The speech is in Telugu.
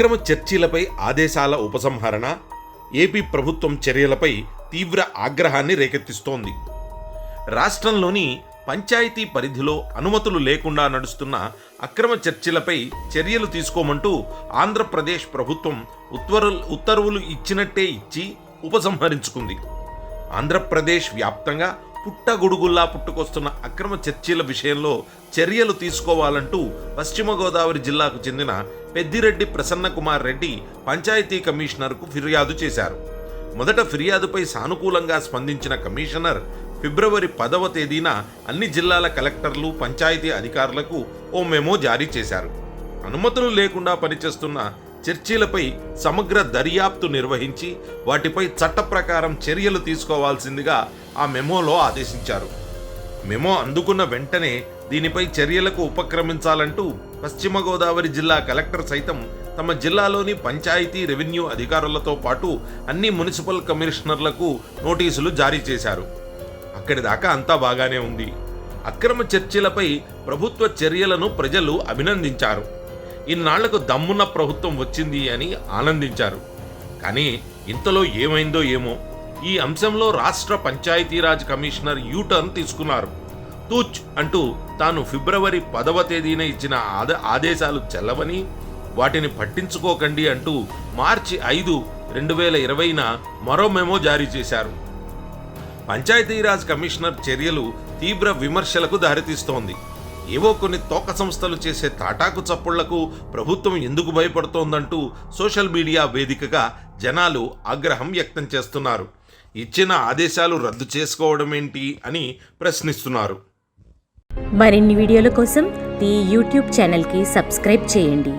అక్రమ చర్చీలపై ఆదేశాల ఉపసంహరణ ఏపీ ప్రభుత్వం చర్యలపై తీవ్ర ఆగ్రహాన్ని రేకెత్తిస్తోంది. రాష్ట్రంలోని పంచాయతీ పరిధిలో అనుమతులు లేకుండా నడుస్తున్న అక్రమ చర్చిలపై చర్యలు తీసుకోమంటూ ఆంధ్రప్రదేశ్ ప్రభుత్వం ఉత్తర్వులు ఉత్తర్వులు ఇచ్చినట్టే ఇచ్చి ఉపసంహరించుకుంది. ఆంధ్రప్రదేశ్ వ్యాప్తంగా పుట్టగొడుగుల్లా పుట్టుకొస్తున్న అక్రమ చర్చీల విషయంలో చర్యలు తీసుకోవాలంటూ పశ్చిమ గోదావరి జిల్లాకు చెందిన పెద్దిరెడ్డి ప్రసన్న కుమార్ రెడ్డి పంచాయతీ కమిషనర్కు ఫిర్యాదు చేశారు. మొదట ఫిర్యాదుపై సానుకూలంగా స్పందించిన కమిషనర్ ఫిబ్రవరి పదవ తేదీన అన్ని జిల్లాల కలెక్టర్లు పంచాయతీ అధికారులకు ఓ మెమో జారీ చేశారు. అనుమతులు లేకుండా పనిచేస్తున్న చర్చీలపై సమగ్ర దర్యాప్తు నిర్వహించి వాటిపై చట్ట ప్రకారం చర్యలు తీసుకోవాల్సిందిగా ఆ మెమోలో ఆదేశించారు. మెమో అందుకున్న వెంటనే దీనిపై చర్యలకు ఉపక్రమించాలంటూ పశ్చిమ గోదావరి జిల్లా కలెక్టర్ సైతం తమ జిల్లాలోని పంచాయతీ రెవెన్యూ అధికారులతో పాటు అన్ని మున్సిపల్ కమిషనర్లకు నోటీసులు జారీ చేశారు. అక్కడి దాకా అంతా బాగానే ఉంది. అక్రమ చర్చలపై ప్రభుత్వ చర్యలను ప్రజలు అభినందించారు. ఇన్నాళ్ళకు దమ్మున్న ప్రభుత్వం వచ్చింది అని ఆనందించారు. కానీ ఇంతలో ఏమైందో ఏమో ఈ అంశంలో రాష్ట్ర పంచాయతీరాజ్ కమిషనర్ యూటర్న్ తీసుకున్నారు. తూచ్ అంటూ తాను ఫిబ్రవరి పదవ తేదీన ఇచ్చిన ఆద ఆదేశాలు చెల్లవని వాటిని పట్టించుకోకండి అంటూ మార్చి ఐదు రెండు వేల ఇరవైన మరో మెమో జారీ చేశారు. పంచాయతీరాజ్ కమిషనర్ చర్యలు తీవ్ర విమర్శలకు దారితీస్తోంది. ఏవో కొన్ని తోక సంస్థలు చేసే తాటాకు చప్పుళ్ళకు ప్రభుత్వం ఎందుకు భయపడుతోందంటూ సోషల్ మీడియా వేదికగా జనాలు ఆగ్రహం వ్యక్తం చేస్తున్నారు. ఇచ్చిన ఆదేశాలు రద్దు చేసుకోవడం ఏంటి అని ప్రశ్నిస్తున్నారు. మరిన్ని వీడియోల కోసం ఈ యూట్యూబ్ ఛానల్కి సబ్స్క్రైబ్ చేయండి.